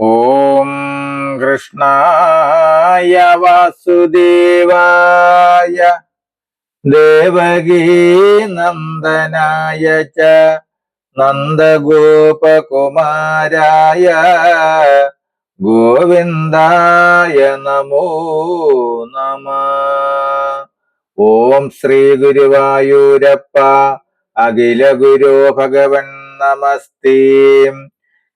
ഓം കൃഷ്ണായ വാസുദേവായ ദേവകീ നന്ദനായ ച നന്ദഗോപകുമാരായ ഗോവിന്ദായ നമോ നമ. ഓം ശ്രീ ഗുരുവായൂരപ്പ അഖില ഗുരു ഭഗവൻ നമസ്തേ.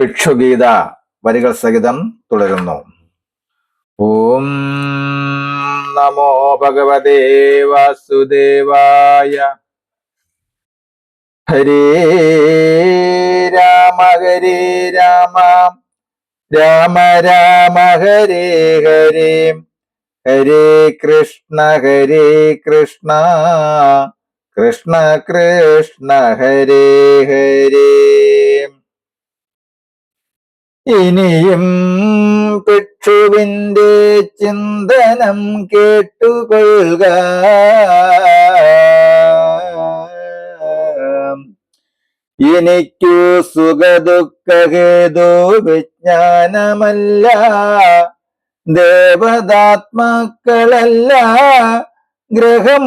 ഭിക്ഷുഗീത വരികൾ സഹിതം തുടരുന്നു. ഓം നമോ ഭഗവതേ വാസുദേവായ ഹരേ രാമ ഹരേ രാമ രാമ രാമ ഹരേ ഹരേ ഹരേ കൃഷ്ണ ഹരേ കൃഷ്ണ കൃഷ്ണ കൃഷ്ണ ഹരേ ഹരേ. ഇനിയും ഭിക്ഷുവിന്റെ ചിന്തനം കേട്ടുകൊള്ളുക. എനിക്കു സുഖദുഃഖേതു വിജ്ഞാനമല്ല ദേവതാത്മാക്കളല്ല ഗ്രഹം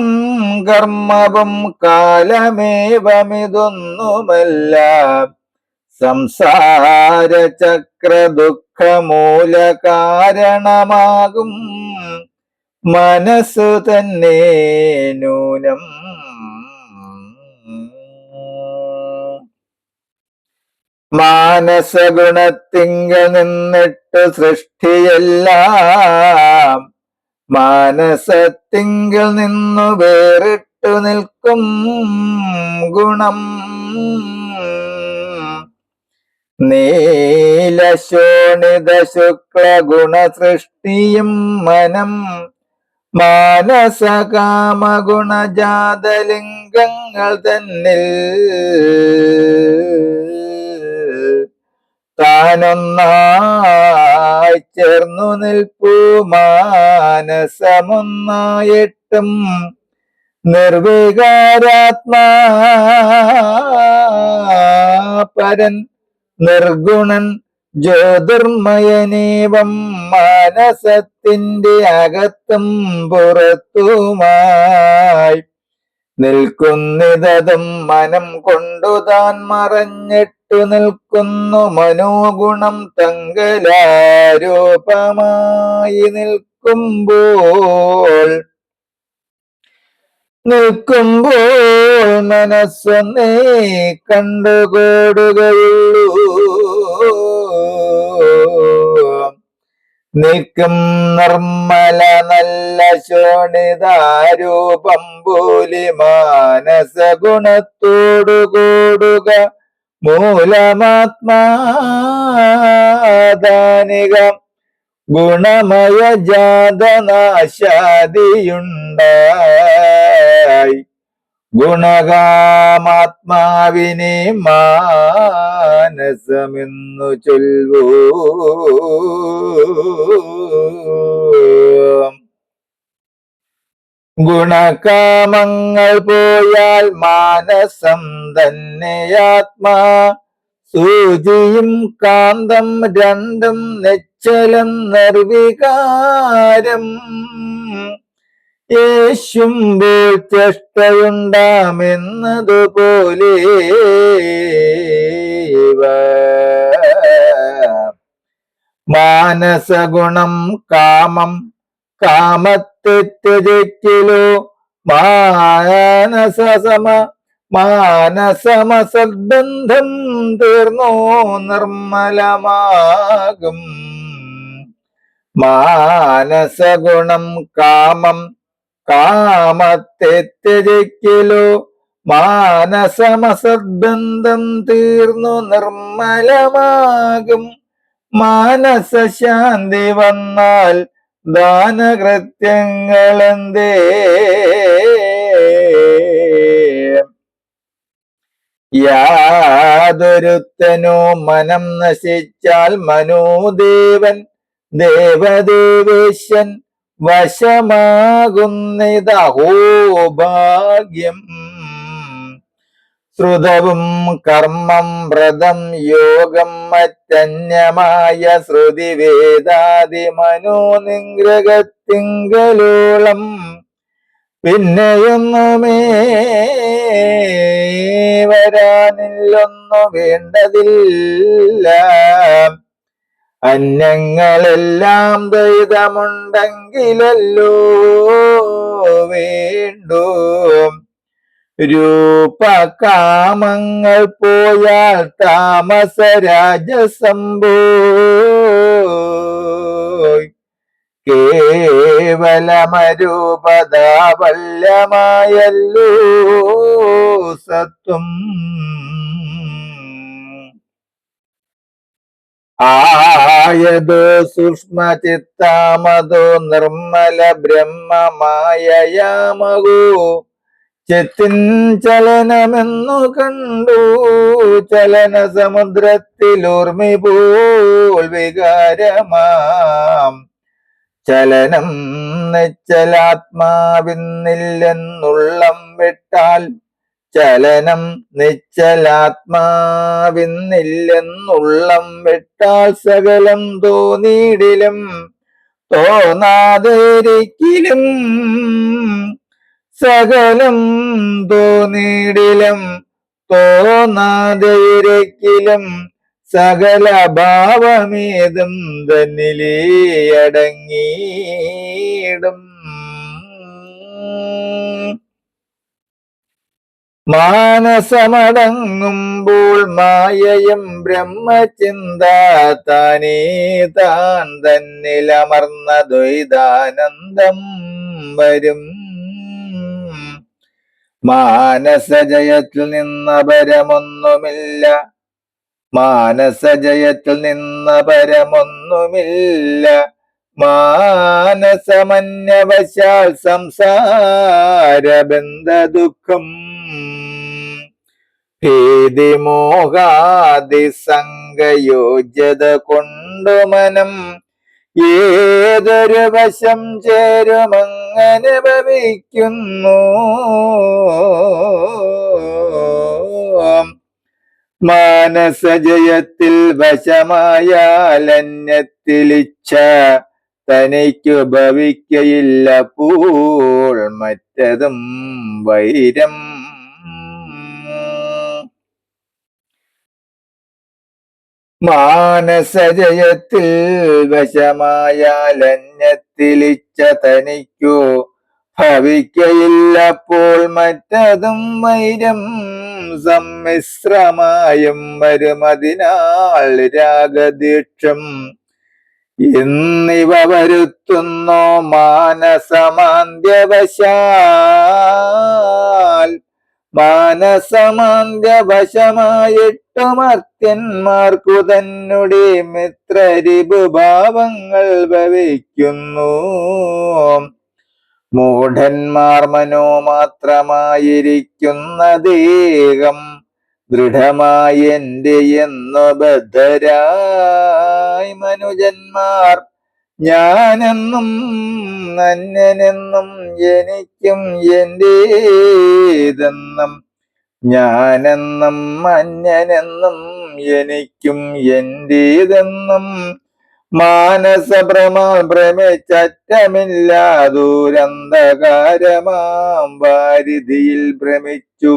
കർമ്മവും കാലമേവമിതൊന്നുമല്ല. സംസാര ചക്ര ദുഃഖമൂല കാരണമാകും മനസ്സു തന്നെ നൂനം മാനസഗുണത്തിങ്കൽ നിന്നിട്ട് സൃഷ്ടിയെല്ലാം മാനസത്തിങ്കിൽ നിന്നു വേറിട്ടു നിൽക്കും ഗുണം. നീലശോണിത ശുക്ല ഗുണസൃഷ്ടിയും മനം മാനസ കാമഗുണജാതലിംഗങ്ങൾ തന്നിൽ. താനൊന്നായി ചേർന്നു നിൽപ്പൂ മാനസമൊന്നായിട്ടും നിർവികാരാത്മാ പരൻ നിർഗുണൻ ജ്യോതിർമയനേവം മാനസത്തിന്റെ അകത്തും പുറത്തുമായി നിൽക്കുന്നിതതും മനം കൊണ്ടു താൻ മറഞ്ഞിട്ടു നിൽക്കുന്നു മനോഗുണം തങ്കലാരൂപമായി നിൽക്കുമ്പോൾ നിൽക്കുമ്പോൾ മനസ്സൊന്നേ കണ്ടുകൂടുകയുള്ളൂ. നിൽക്കും നിർമ്മല നല്ല ശോണിതാരൂപം പോലി മാനസ ഗുണത്തോടു കൂടുക മൂലമാത്മാദാനിക. ഗുണമയ ജാതനാശാദിയുണ്ടായി ഗുണകാമാത്മാവിനെ മാനസമെന്നു ചൊൽവൂ. ഗുണകാമങ്ങൾ പോയാൽ മാനസം തന്നെയാത്മാ. സൂചിയും കാന്തം രണ്ടും നിശ്ചലം നിർവികാരം യേശുമ്പോൾ ചേഷ്ടയുണ്ടാമെന്നതുപോലെ മാനസഗുണം കാമം കാമത്തെ ത്യജിക്കലോ മാനസമ മാനസമസദ്ബന്ധം തീർന്നോ നിർമ്മലമാകും. മാനസഗുണം കാമം കാമത്തെ ത്യജിക്കലോ. മാനസമസദ്ബന്ധം തീർന്നു നിർമ്മലമാകും. മാനസശാന്തി വന്നാൽ ദാനകൃത്യങ്ങളെന്തേ? യാതൊരുത്തനോ മനം നശിച്ചാൽ മനോദേവൻ ദേവദേവേശൻ വശമാകുന്നിതഹോ ഭാഗ്യം ശ്രുതവും കർമ്മം വ്രതം യോഗം മറ്റന്യമായ ശ്രുതി വേദാതി മനോനിഗ്രഹത്തിങ്കലോളം പിന്നെയൊന്നുമേ വരാനില്ലൊന്നു വേണ്ടതില്ല. അന്യങ്ങളെല്ലാം ദൈതമുണ്ടെങ്കിലല്ലോ വേണ്ടു. രൂപകാമങ്ങൾ പോയാൽ താമസ രാജസംഭൂ കേവലമരൂപതാവല്യമായല്ലോ സത്വം. ആയതോ സൂക്ഷ്മ ചിത്താമതോ നിർമ്മല ബ്രഹ്മമായയാമകോ. ചെത്തിൻ ചലനമെന്നു കണ്ടു. ചലന സമുദ്രത്തിൽ ഓർമ്മി പോൽ വികാരമാം. ചലനം നിശ്ചലാത്മാവിന്നില്ലെന്നുള്ളം വിട്ടാൽ ചലനം നിശ്ചലാത്മാവിന്നില്ലെന്നുള്ളം വിട്ടാൽ സകലം തോന്നിയിടിലും തോന്നാതിരിക്കലും സകലം തോന്നിയിടിലും തോന്നാതിരിക്കലും സകല ഭാവമേതും തന്നിലേ അടങ്ങിയിടും മാനസമടങ്ങുമ്പോൾ മായയും ബ്രഹ്മചിന്ത താനേ താൻ തന്നിലമർന്ന ദ്വൈതാനന്ദം വരും. മാനസജയത്തിൽ നിന്ന പരമൊന്നുമില്ല മാനസജയത്തിൽ നിന്ന പരമൊന്നുമില്ല മാനസമന്യവശാൽ സംസാരബന്ധ ദുഃഖം ഭീതിമോഹാദി സംഗയോജ്യത കൊണ്ടു മനം? ഏതൊരു വശം ചേരുമങ്ങനെ ഭവിക്കുന്നു? മാനസജയത്തിൽ വശമായാലന്യത്തിലിച്ഛ തനിക്കു ഭവിക്കയില്ല. പൂൾ മറ്റതും വൈരം മാനസജയത്തിൽ വശമായാലന്യത്തിലിച്ഛ തനിക്കു ഭവിക്കയില്ലപ്പോൾ മറ്റതും വൈരം സമ്മിശ്രമായും വരുമതിനാൾ രാഗദീക്ഷം. എന്നിവ വരുത്തുന്നു മാനസമാന്ത്യവശാൽ മാനസമാന്ത്യവശമായിട്ടു മർത്യന്മാർക്കു തന്നെ മിത്രരിപുഭാവങ്ങൾ ഭവിക്കുന്നു. മൂഢന്മാർ മനോമാത്രമായിരിക്കുന്ന ദേഹം ദൃഢമായി എന്നു ബദ്ധരായി. മനുജന്മാർ ഞാനെന്നും നന്യനെന്നും എനിക്കും എന്റേതെന്നും ഞാനെന്നും അന്യനെന്നും എനിക്കും എന്റേതെന്നും മാനസഭ്രമാ ഭ്രമിച്ചറ്റമില്ലാ ദൂരന്ധകാരമാം വാരിധിയിൽ ഭ്രമിച്ചു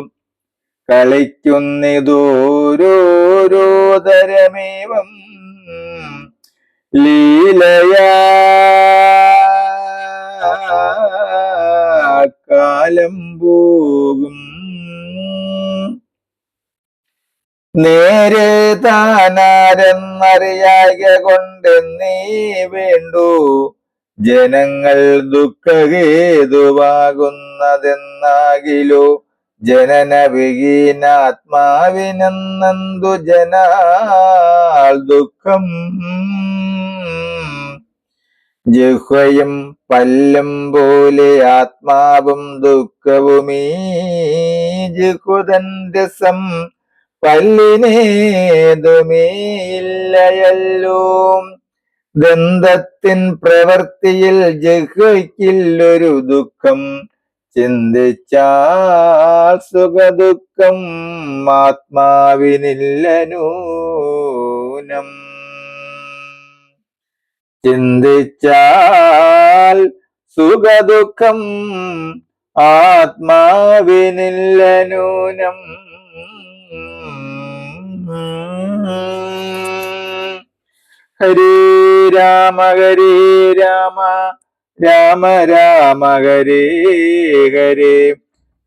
കളിക്കുന്നിതോരോരോതരമേവം ലീലയാ കാലം പോകും. നേരെ താനാരെന്നറിയായ കൊണ്ട് നീ വേണ്ടു. ജനങ്ങൾ ദുഃഖഹേതുവാകുന്നതെന്നാകിലോ. ജനന വിഹീനാത്മാവിനെന്നന്തു ജനാൽ ദുഃഖം. ജിഹ്വയും പല്ലും പോലെ ആത്മാവും ദുഃഖവുമീ. ജിഹുതൻ രസം പല്ലിനേതുമേയില്ലയല്ലോ ദന്തത്തിൻ പ്രവൃത്തിയിൽ ജിഹ്വയ്ക്കില്ലൊരു ദുഃഖം. ചിന്തിച്ചാൽ സുഖദുഃഖം ആത്മാവിനില്ലനൂനം. ചിന്തിച്ചാൽ സുഖദുഃഖം ആത്മാവിനില്ലനൂനം. ഹരേ രാമ ഹരേ രാമ രാമ രാമ ഹരേ ഹരേ.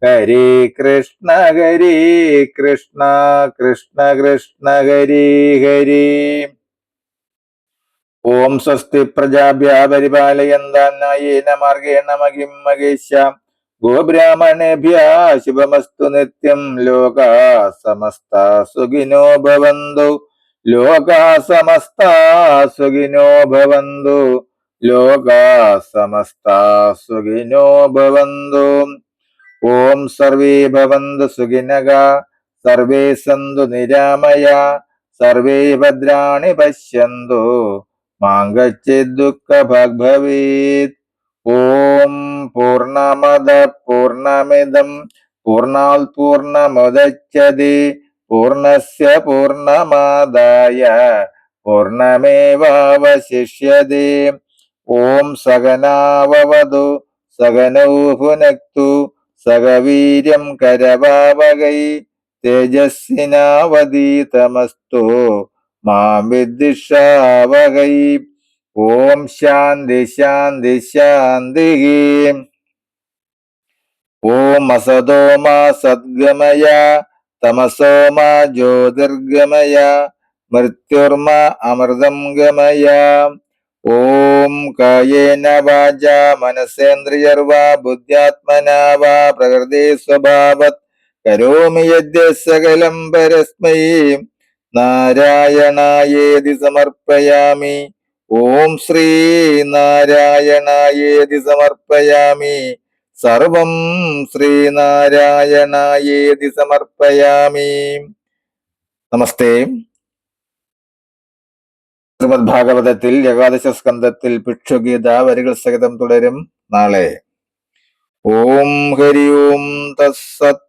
ഹരേ കൃഷ്ണ ഹരേ കൃഷ്ണ കൃഷ്ണ കൃഷ്ണ ഹരേ ഹരേ. ഓം സ്വസ്തി പ്രജാഭ്യ പരിപാലയന്താന്നായേന മാർഗേണ മഹിം മഹേശ്യാം ഗോബ്രാഹ്മണേഭ്യ ശുഭമസ്തു നിത്യം. ലോകാ സമസ്ത സുഖിനോ ഭവന്തു. ലോകാ സമസ്ത സുഖിനോ ഭവന്തു. ലോകാ സമസ്ത സുഖിനോ ഭവന്തു. ഓം സർവേ ഭവന്തു സുഖിനക സർവേ സന്തു നിരാമയ. സർവേ ഭദ്രാണി പശ്യന്തു. മാങ്കച്ചിദുഃഖ ഭവേത് ഓം പൂർണമദ പൂർണമിതം പൂർണാൽ പൂർണമുദച്യതി പൂർണസ്യ പൂർണമാദായ പൂർണമേവാവശിഷ്യതി ഓം സകനാവവതു സകനൗ ഭുനക്തു കരവാവകൈ തേജസ്വിനാവതീതമസ്തു മാം വിദ്വിഷാവകൈ ഓം ശാന്തി ശാന്തി ശാന്തി. ഓം അസതോ മാ സദ്ഗമയ. തമസോ മാ ജ്യോതിർഗമയ. മൃത്യുർമ അമൃതം ഗമയ. ഓം കായേന വാച മനസേന്ദ്രിയർവ ബുദ്ധ്യാത്മനാ വാ പ്രകൃതി സ്വഭാവത്. കരോമി യദ്യ സകലം പരസ്മൈ. നാരായണായേതി സമർപ്പയാമി. ഓം ശ്രീ നാരായണായേതി സമർപ്പയാമി. സർവം ശ്രീനാരായണായേതി സമർപ്പയാമി. നമസ്തേ. ശ്രീമദ് ഭാഗവതത്തിൽ ഏകാദശ സ്കന്ധത്തിൽ ഭിക്ഷുഗീത വരികൾ സഹിതം തുടരും നാളെ. ഓം ഹരി ഓം തസ്സത്